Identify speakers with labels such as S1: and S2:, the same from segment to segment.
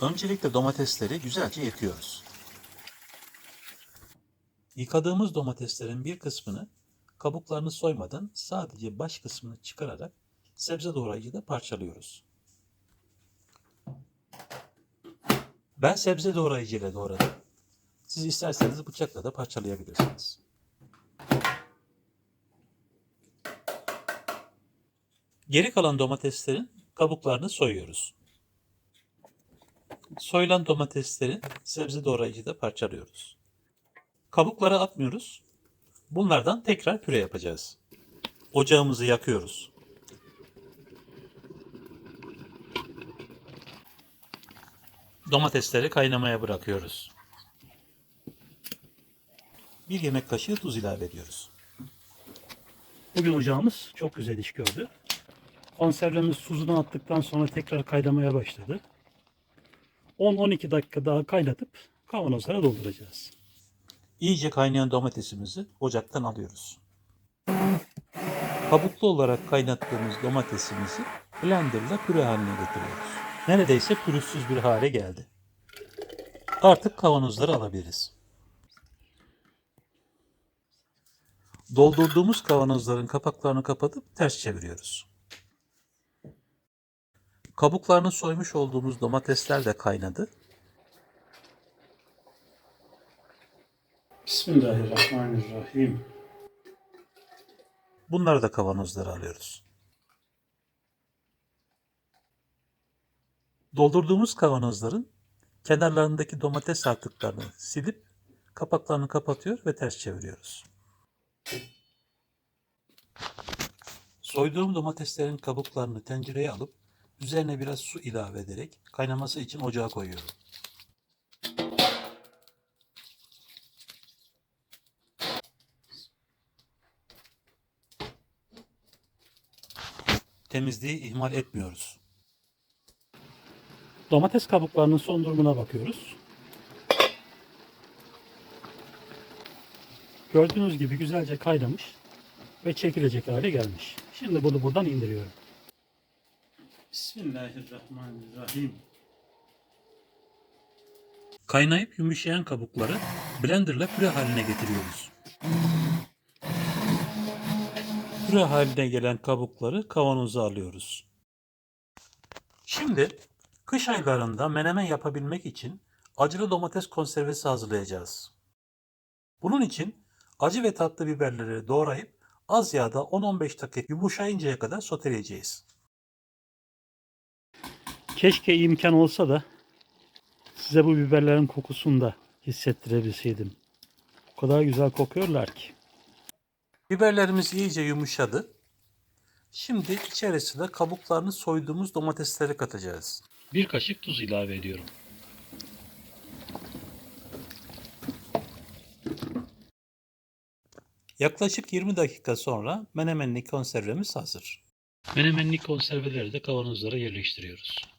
S1: Öncelikle domatesleri güzelce yıkıyoruz. Yıkadığımız domateslerin bir kısmını kabuklarını soymadan sadece baş kısmını çıkararak sebze doğrayıcıda parçalıyoruz. Ben sebze doğrayıcıyla doğradım. Siz isterseniz bıçakla da parçalayabilirsiniz. Geri kalan domateslerin kabuklarını soyuyoruz. Soyulan domatesleri sebze doğrayıcıda parçalıyoruz. Kabukları atmıyoruz. Bunlardan tekrar püre yapacağız. Ocağımızı yakıyoruz. Domatesleri kaynamaya bırakıyoruz. Bir yemek kaşığı tuz ilave ediyoruz.
S2: Bugün ocağımız çok güzel iş gördü. Konservemiz tuzunu attıktan sonra tekrar kaynamaya başladı. 10-12 dakika daha kaynatıp kavanozlara dolduracağız.
S1: İyice kaynayan domatesimizi ocaktan alıyoruz. Kabuklu olarak kaynattığımız domatesimizi blenderla püre haline getiriyoruz. Neredeyse pürüzsüz bir hale geldi. Artık kavanozları alabiliriz. Doldurduğumuz kavanozların kapaklarını kapatıp ters çeviriyoruz. Kabuklarını soymuş olduğumuz domatesler de kaynadı.
S2: Bismillahirrahmanirrahim.
S1: Bunları da kavanozlara alıyoruz. Doldurduğumuz kavanozların kenarlarındaki domates artıklarını silip kapaklarını kapatıyor ve ters çeviriyoruz. Soyduğum domateslerin kabuklarını tencereye alıp üzerine biraz su ilave ederek kaynaması için ocağa koyuyorum. Temizliği ihmal etmiyoruz.
S2: Domates kabuklarının son durumuna bakıyoruz. Gördüğünüz gibi güzelce kaynamış ve çekilecek hale gelmiş. Şimdi bunu buradan indiriyorum. Bismillahirrahmanirrahim.
S1: Kaynayıp yumuşayan kabukları blenderla püre haline getiriyoruz. Püre haline gelen kabukları kavanoza alıyoruz. Şimdi kış aylarında menemen yapabilmek için acılı domates konservesi hazırlayacağız. Bunun için acı ve tatlı biberleri doğrayıp az yağda 10-15 dakika yumuşayıncaya kadar soteleyeceğiz.
S2: Keşke imkan olsa da size bu biberlerin kokusunu da hissettirebilseydim. O kadar güzel kokuyorlar ki.
S1: Biberlerimiz iyice yumuşadı. Şimdi içerisine kabuklarını soyduğumuz domatesleri katacağız.
S2: Bir kaşık tuz ilave ediyorum.
S1: Yaklaşık 20 dakika sonra menemenlik konservemiz hazır.
S2: Menemenlik konserveleri de kavanozlara yerleştiriyoruz.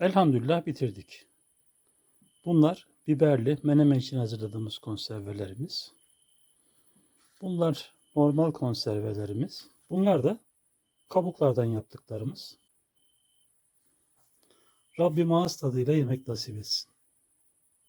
S2: Elhamdülillah bitirdik. Bunlar biberli menemen için hazırladığımız konservelerimiz. Bunlar normal konservelerimiz. Bunlar da kabuklardan yaptıklarımız. Rabbim ağız tadıyla yemek nasip etsin.